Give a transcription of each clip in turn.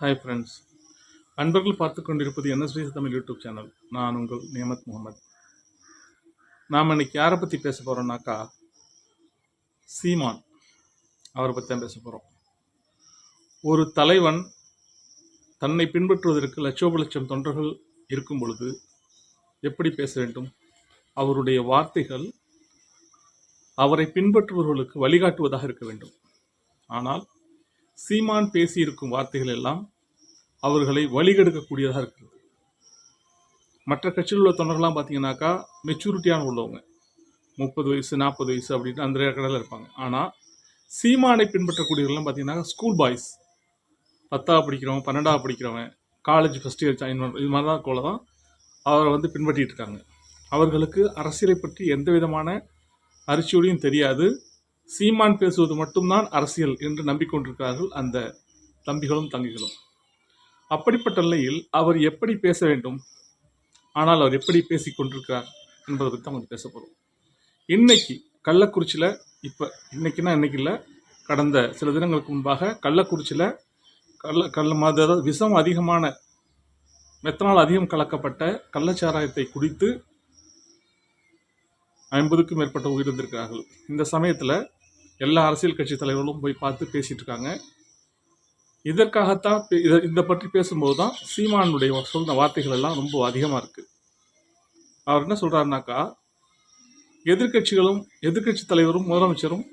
Hi friends அன்பர்கள் பார்த்து கொண்டிருப்பது என்எஸ்வி தமிழ் யூடியூப் சேனல். நான் உங்கள் நியமத் முகமது. நாம் இன்னைக்கு யாரை பற்றி பேச போகிறோம்னாக்கா சீமான் அவரை பற்றி தான் பேச போகிறோம் ஒரு தலைவன் தன்னை பின்பற்றுவதற்கு லட்சோப லட்சம் தொண்டர்கள் இருக்கும் பொழுது எப்படி பேச வேண்டும்? அவருடைய வார்த்தைகள் அவரை பின்பற்றுபவர்களுக்கு வழிகாட்டுவதாக இருக்க வேண்டும். ஆனால் சீமான் பேசியிருக்கும் வார்த்தைகள் எல்லாம் அவர்களை வழிகெடுக்கக்கூடியதாக இருக்கிறது. மற்ற கட்சியில் உள்ள தொண்டர்கள்லாம் பார்த்தீங்கன்னாக்கா மெச்சூரிட்டியான உள்ளவங்க. முப்பது வயசு நாற்பது வயசு அப்படின்னு அந்த கடையில் இருப்பாங்க. ஆனால் சீமானை பின்பற்றக்கூடியவர்கள்லாம் பார்த்தீங்கன்னா ஸ்கூல் பாய்ஸ் பத்தாவது படிக்கிறவன் பன்னெண்டாவது படிக்கிறவன் காலேஜ் ஃபஸ்ட் இயர் ஜாயின் பண்ணுற இது மாதிரி தான் போல தான் அவரை வந்து பின்பற்றிட்டு இருக்காங்க. அவர்களுக்கு அரசியலை பற்றி எந்த விதமான அரிசியோடையும் தெரியாது. சீமான் பேசுவது மட்டும்தான் அரசியல் என்று நம்பிக்கொண்டிருக்கிறார்கள் அந்த தம்பிகளும் தங்கிகளும். அப்படிப்பட்ட நிலையில் அவர் எப்படி பேச வேண்டும்? ஆனால் அவர் எப்படி பேசிக் கொண்டிருக்கிறார் என்பதை பற்றி அவங்க பேச போகிறோம் இன்னைக்கு கள்ளக்குறிச்சியில் இப்போ இன்னைக்குன்னா இன்னைக்கு இல்லை. கடந்த சில தினங்களுக்கு முன்பாக கள்ளக்குறிச்சியில் கள்ள கள்ள மது அதாவது விஷம் அதிகமான மெத்தனால் அதிகம் கலக்கப்பட்ட கள்ளச்சாராயத்தை குடித்து ஐம்பதுக்கும் மேற்பட்ட உயிரிழந்திருக்கிறார்கள். இந்த சமயத்தில் எல்லா அரசியல் கட்சி தலைவர்களும் போய் பார்த்து பேசிட்டு இருக்காங்க இதற்காகத்தான் பே- இதை பற்றி பேசும்போது தான் சீமானுடைய சொன்ன வார்த்தைகள் எல்லாம் ரொம்ப அதிகமாக இருக்குது அவர் என்ன சொல்கிறாருனாக்கா எதிர்க்கட்சிகளும் எதிர்க்கட்சி தலைவரும் முதலமைச்சரும்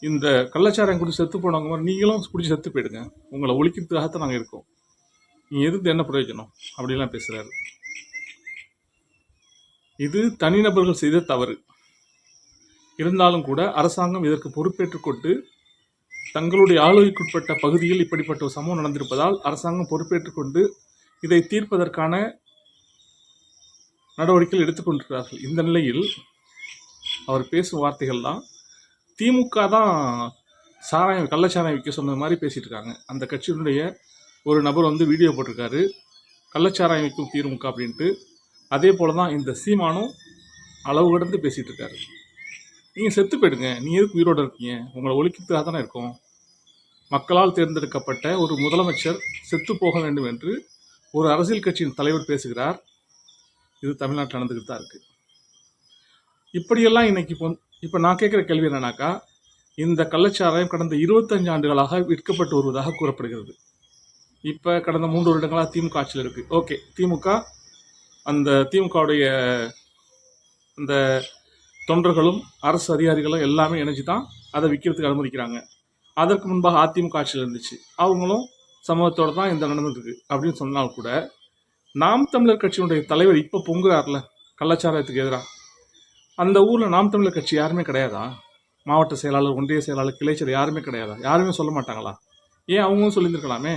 இந்த கள்ளச்சாரம் குடிச்சு செத்து போனவங்க மாதிரி நீங்களும் குடிச்சு செத்து போயிடுங்க. உங்களை ஒழிக்கிறதுக்காகத்தான் நாங்கள் இருக்கோம். நீங்கள் எதிர்த்து என்ன பிரயோஜனம்? அப்படிலாம் பேசுகிறாரு இது தனிநபர்கள் செய்த தவறு. இருந்தாலும் கூட அரசாங்கம் இதற்கு பொறுப்பேற்றுக்கொண்டு தங்களுடைய ஆளுகைக்குட்பட்ட பகுதியில் இப்படிப்பட்ட ஒரு சம்பவம் நடந்திருப்பதால் அரசாங்கம் பொறுப்பேற்றுக்கொண்டு இதை தீர்ப்பதற்கான நடவடிக்கைகள் எடுத்துக்கொண்டிருக்கிறார்கள் இந்த நிலையில் அவர் பேசும் வார்த்தைகள்லாம் திமுக தான் சாராயம் கள்ளச்சாராயம் விற்க சொன்னது மாதிரி பேசிட்டு இருக்காங்க. அந்த கட்சியினுடைய ஒரு நபர் வந்து வீடியோ போட்டிருக்காரு. கள்ளச்சாராயம் விற்கும் திமுக அப்படின்ட்டு அதே போல தான் இந்த சீமானும் அளவு கடந்து பேசிகிட்டு இருக்காரு நீங்கள் செத்து போயிடுங்க. நீ எதுக்கு உயிரோட இருக்கீங்க? உங்களை ஒழிக்கிறதுக்காக தானே இருக்கும். மக்களால் தேர்ந்தெடுக்கப்பட்ட ஒரு முதலமைச்சர் செத்து போக வேண்டும் என்று ஒரு அரசியல் கட்சியின் தலைவர் பேசுகிறார். இது தமிழ்நாட்டில் நடந்துக்கிட்டு தான் இருக்குது இப்படியெல்லாம் இன்னைக்கு இப்போ இப்போ நான் கேட்குற கேள்வி என்னன்னாக்கா இந்த கள்ளச்சாராயம் கடந்த இருபத்தஞ்சு ஆண்டுகளாக விற்கப்பட்டு வருவதாக கூறப்படுகிறது. இப்போ கடந்த மூன்று வருடங்களாக திமுக ஆட்சியில் இருக்குது ஓகே திமுக அந்த திமுகவுடைய அந்த தொண்டர்களும் அரசு அதிகாரிகளும் எல்லாமே இணைஞ்சு தான் அதை விற்கிறதுக்கு அனுமதிக்கிறாங்க. அதற்கு முன்பாக அதிமுக ஆட்சியில் இருந்துச்சு. அவங்களும் சமூகத்தோட தான் இந்த நடந்துருக்கு அப்படின்னு சொன்னால் கூட நாம் தமிழர் கட்சியினுடைய தலைவர் இப்போ பொங்குறார்ல கலாச்சாரத்துக்கு எதிராக அந்த ஊரில் நாம் தமிழர் கட்சி யாருமே கிடையாதா? மாவட்ட செயலாளர் ஒன்றிய செயலாளர் கிளைச்சர் யாருமே கிடையாதா? யாருமே சொல்ல மாட்டாங்களா? ஏன் அவங்களும் சொல்லியிருந்துருக்கலாமே?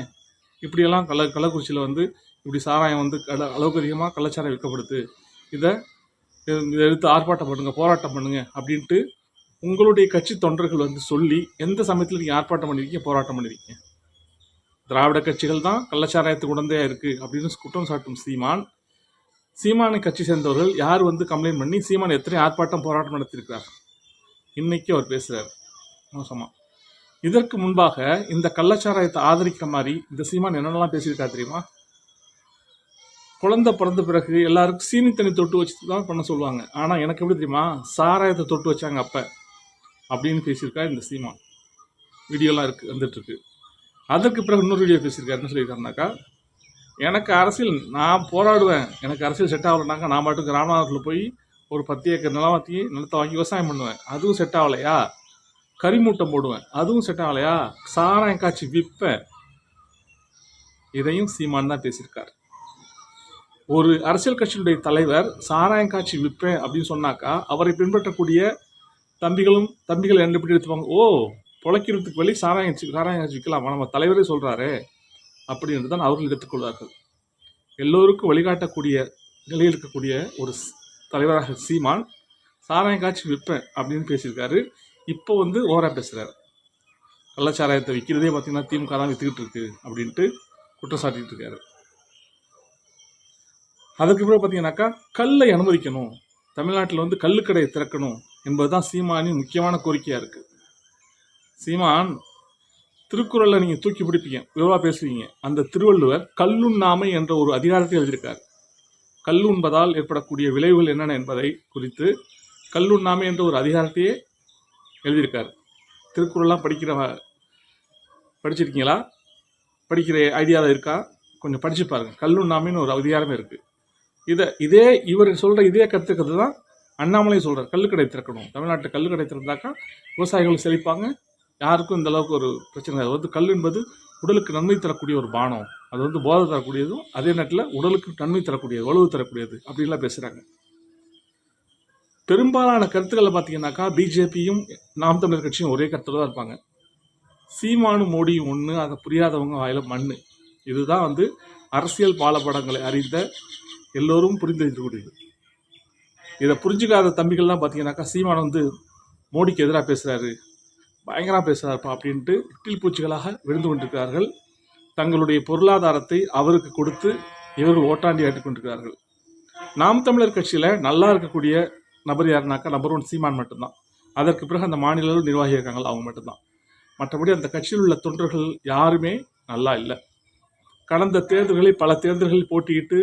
இப்படியெல்லாம் கள்ள கள்ளக்குறிச்சியில் வந்து இப்படி சாராயம் வந்து கல அளவுக்கு அதிகமாக கள்ளச்சாராயம் விற்கப்படுது. இதை இதை எடுத்து ஆர்ப்பாட்டம் பண்ணுங்க போராட்டம் பண்ணுங்க அப்படின்ட்டு உங்களுடைய கட்சி தொண்டர்கள் வந்து சொல்லி எந்த சமயத்தில் நீங்கள் ஆர்ப்பாட்டம் பண்ணிருக்கீங்க போராட்டம் பண்ணியிருக்கீங்க திராவிட கட்சிகள் தான் கள்ளச்சாராயத்துக்கு உடந்தையா இருக்கு அப்படின்னு குற்றம் சாட்டும் சீமான். சீமானை கட்சி சேர்ந்தவர்கள் யார் வந்து கம்ப்ளைண்ட் பண்ணி சீமான் எத்தனை ஆர்ப்பாட்டம் போராட்டம் நடத்தியிருக்கிறார்? இன்னைக்கு அவர் பேசுகிறார் மோசமாக இதற்கு முன்பாக இந்த கள்ளச்சாராயத்தை ஆதரிக்கிற மாதிரி இந்த சீமான் என்னென்னலாம் பேசியிருக்கா தெரியுமா? குழந்தை பிறந்த பிறகு எல்லாருக்கும் சீனி தண்ணி தொட்டு வச்சு தான் பண்ண சொல்லுவாங்க. ஆனால் எனக்கு எப்படி தெரியுமா? சாராயத்தை தொட்டு வச்சாங்க அப்போ. அப்படின்னு பேசியிருக்கா இந்த சீமா. வீடியோலாம் இருக்கு வந்துட்டுருக்கு. அதற்கு பிறகு இன்னொரு வீடியோ பேசியிருக்காரு. என்ன சொல்லியிருக்காருனாக்கா எனக்கு அரசியல் நான் போராடுவேன். எனக்கு அரசியல் செட் ஆகலைனாக்கா நான் மட்டும் கிராமத்தில் போய் ஒரு பத்து ஏக்கர் நிலம் வாங்கி நிலத்தை வாங்கி விவசாயம் பண்ணுவேன். அதுவும் செட் ஆகலையா? கரிமூட்டம் போடுவேன். அதுவும் செட் ஆகலையா? சாராயம் காய்ச்சி விற்பேன். இதையும் சீமான் தான் பேசியிருக்காரு. ஒரு அரசியல் கட்சியினுடைய தலைவர் சாராயம் காட்சி விற்பேன் அப்படின்னு சொன்னாக்கா அவரை பின்பற்றக்கூடிய தம்பிகளும் தம்பிகள் என்ன எப்படி எடுத்துப்பாங்க ஓ பொழைக்கிறதுக்கு வழி சாராயம் சாராயம் காட்சி விற்கலாமா நம்ம தலைவரே சொல்றாரே அப்படின்னு தான் அவர்கள் எடுத்துக்கொள்வார்கள் எல்லோருக்கும் வழிகாட்டக்கூடிய நிலையில் இருக்கக்கூடிய ஒரு ஸ்- தலைவராக சீமான் சாராயம் காட்சி விற்பேன் அப்படின்னு பேசியிருக்காரு. இப்போ வந்து ஓரா பேசுகிறார் கள்ளச்சாராயத்தை விற்கிறதே பார்த்தீங்கன்னா திமுக தான் விற்றுக்கிட்டு இருக்கு அப்படின்ட்டு குற்றம் சாட்டிகிட்டு இருக்காரு. அதுக்கு பிறகு பார்த்தீங்கன்னாக்கா கல்லை அனுமதிக்கணும். தமிழ்நாட்டில் வந்து கல்லுக்கடையை திறக்கணும் என்பதுதான் சீமானின் முக்கியமான கோரிக்கையாக இருக்குது சீமான் திருக்குறளை நீங்கள் தூக்கி பிடிப்பீங்க. விரிவாக பேசுவீங்க. அந்த திருவள்ளுவர் கல்லுண்ணாமை என்ற ஒரு அதிகாரத்தை எழுதியிருக்கார். கல்லுண்பதால் ஏற்படக்கூடிய விளைவுகள் என்னென்ன என்பதை குறித்து கல்லுண்ணாமை என்ற ஒரு அதிகாரத்தையே எழுதியிருக்கார். திருக்குறள்லாம் படிக்கிற படிச்சிருக்கீங்களா? படிக்கிற ஐடியாவில் இருக்கா? கொஞ்சம் படிச்சு பாருங்கள் கல்லுண்ணாமைன்னு ஒரு அதிகாரமே இருக்குது இதை இதே இவர் சொல்கிற இதே கற்றுக்கிறது தான் அண்ணாமலை சொல்கிறார் கல்லுக்கடை திறக்கணும். தமிழ்நாட்டில் கல்லுக்கடை திறந்தாக்கா விவசாயிகள் செழிப்பாங்க. யாருக்கும் இந்த அளவுக்கு ஒரு பிரச்சனை அது வந்து கல் என்பது உடலுக்கு நன்மை தரக்கூடிய ஒரு பானம். அது வந்து போதை தரக்கூடியதும் அதே நேரத்தில் உடலுக்கு நன்மை தரக்கூடியது வலுவு தரக்கூடியது அப்படின்லாம் பேசுகிறாங்க பெரும்பாலான கருத்துக்களை பார்த்தீங்கன்னாக்கா பிஜேபியும் நாம் தமிழர் கட்சியும் ஒரே கருத்தில் தான் இருப்பாங்க. சீமானு மோடியும் ஒன்று அதை புரியாதவங்க வாயில மண் இதுதான் வந்து அரசியல் பாலப்படங்களை அறிந்த எல்லோரும் புரிந்து வைக்கக்கூடியது இதை புரிஞ்சுக்காத தம்பிகள்லாம் பார்த்தீங்கன்னாக்கா சீமான் வந்து மோடிக்கு எதிராக பேசுகிறாரு பயங்கரமாக பேசுகிறாருப்பா அப்படின்ட்டு இட்டில் பூச்சிகளாக விழுந்து கொண்டிருக்கிறார்கள். தங்களுடைய பொருளாதாரத்தை அவருக்கு கொடுத்து இவர்கள் ஓட்டாண்டி ஆட்டி கொண்டிருக்கிறார்கள். நாம் தமிழர் கட்சியில் நல்லா இருக்கக்கூடிய நபர் யாருனாக்கா நம்பர் ஒன் சீமான் மட்டும்தான். அதற்கு பிறகு அந்த மாநில நிர்வாகி இருக்காங்க அவங்க மட்டும்தான். மற்றபடி அந்த கட்சியில் உள்ள தொண்டர்கள் யாருமே நல்லா இல்லை. கடந்த தேர்தல்களில் பல தேர்தல்களில் போட்டியிட்டு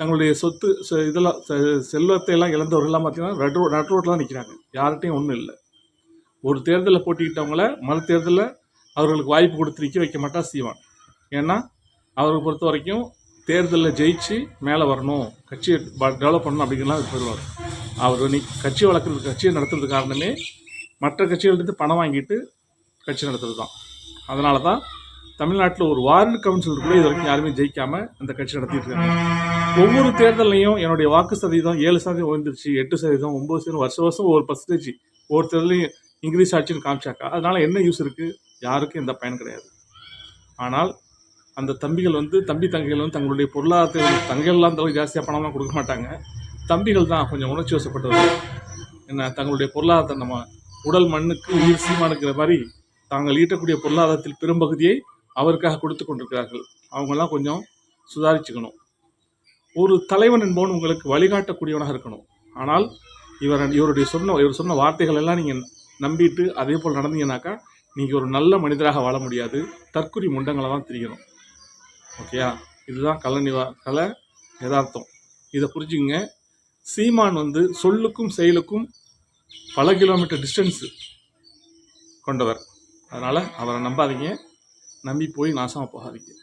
தங்களுடைய சொத்து இதெல்லாம் செ- செல்வத்தை எல்லாம் இழந்தவர்கள்லாம் பார்த்தீங்கன்னா நட் ரோட் நட் தான் நிற்கிறாங்க யார்கிட்டையும் ஒன்றும் இல்லை. ஒரு தேர்தலில் போட்டிக்கிட்டவங்கள மறு தேர்தலில் அவர்களுக்கு வாய்ப்பு கொடுத்து நிற்க வைக்க மாட்டா செய்வான் ஏன்னா அவரை பொறுத்த வரைக்கும் தேர்தலில் ஜெயிச்சு மேலே வரணும் கட்சியை டெவலப் பண்ணணும் அப்படிங்கிறலாம் பெறுவார் அவர் நீ கட்சி வளர்க்குறது கட்சியை நடத்துறது காரணமே மற்ற கட்சிகள்கிட்ட பணம் வாங்கிட்டு கட்சி நடத்துறது தான் அதனால தான் தமிழ்நாட்டில் ஒரு வார்டு கவுன்சிலர் கூட இது வரைக்கும் யாருமே ஜெயிக்காமல் அந்த கட்சி நடத்திட்டு இருக்காங்க ஒவ்வொரு தேர்தலையும் என்னுடைய வாக்கு சதவீதம் ஏழு சதவீதம் உயர்ந்துருச்சு எட்டு சதவீதம் ஒம்பது சதவீதம் வருஷம் வருஷம் ஒரு பர்சன்டேஜ் ஒவ்வொரு தேர்தலையும் இன்க்ரீஸ் ஆச்சுன்னு காமிச்சாக்கா அதனால் என்ன யூஸ் இருக்குது யாருக்கும் எந்த பயன் கிடையாது. ஆனால் அந்த தம்பிகள் வந்து தம்பி தங்கைகள் வந்து தங்களுடைய பொருளாதாரத்தை தங்கைகள்லாம் அந்த ஜாஸ்தியாக பணம்லாம் கொடுக்க மாட்டாங்க. தம்பிகள் தான் கொஞ்சம் உணர்ச்சி வசப்பட்டவர்கள். என்ன தங்களுடைய பொருளாதாரத்தை நம்ம உடல் மண்ணுக்கு உயிர் சீமானுக்கிற மாதிரி தாங்கள் ஈட்டக்கூடிய பொருளாதாரத்தில் பெரும்பகுதியை அவருக்காக கொடுத்து கொண்டிருக்கிறார்கள். அவங்கெல்லாம் கொஞ்சம் சுதாரிச்சுக்கணும். ஒரு தலைவன் என்பவன் உங்களுக்கு வழிகாட்டக்கூடியவனாக இருக்கணும். ஆனால் இவர் இவருடைய சொன்ன இவர் சொன்ன வார்த்தைகள் எல்லாம் நீங்கள் நம்பிட்டு அதே போல் நடந்தீங்கன்னாக்கா நீங்கள் ஒரு நல்ல மனிதராக வாழ முடியாது. தற்குறி முண்டங்களை தான் திரியணும் ஓகேயா? இதுதான் கல நிவா கலை யதார்த்தம். இதை புரிஞ்சுங்க சீமான் வந்து சொல்லுக்கும் செயலுக்கும் பல கிலோமீட்டர் டிஸ்டன்ஸு கொண்டவர். அதனால் அவரை நம்பாதீங்க. நம்பி போய் நாசமாக போகாதீங்க.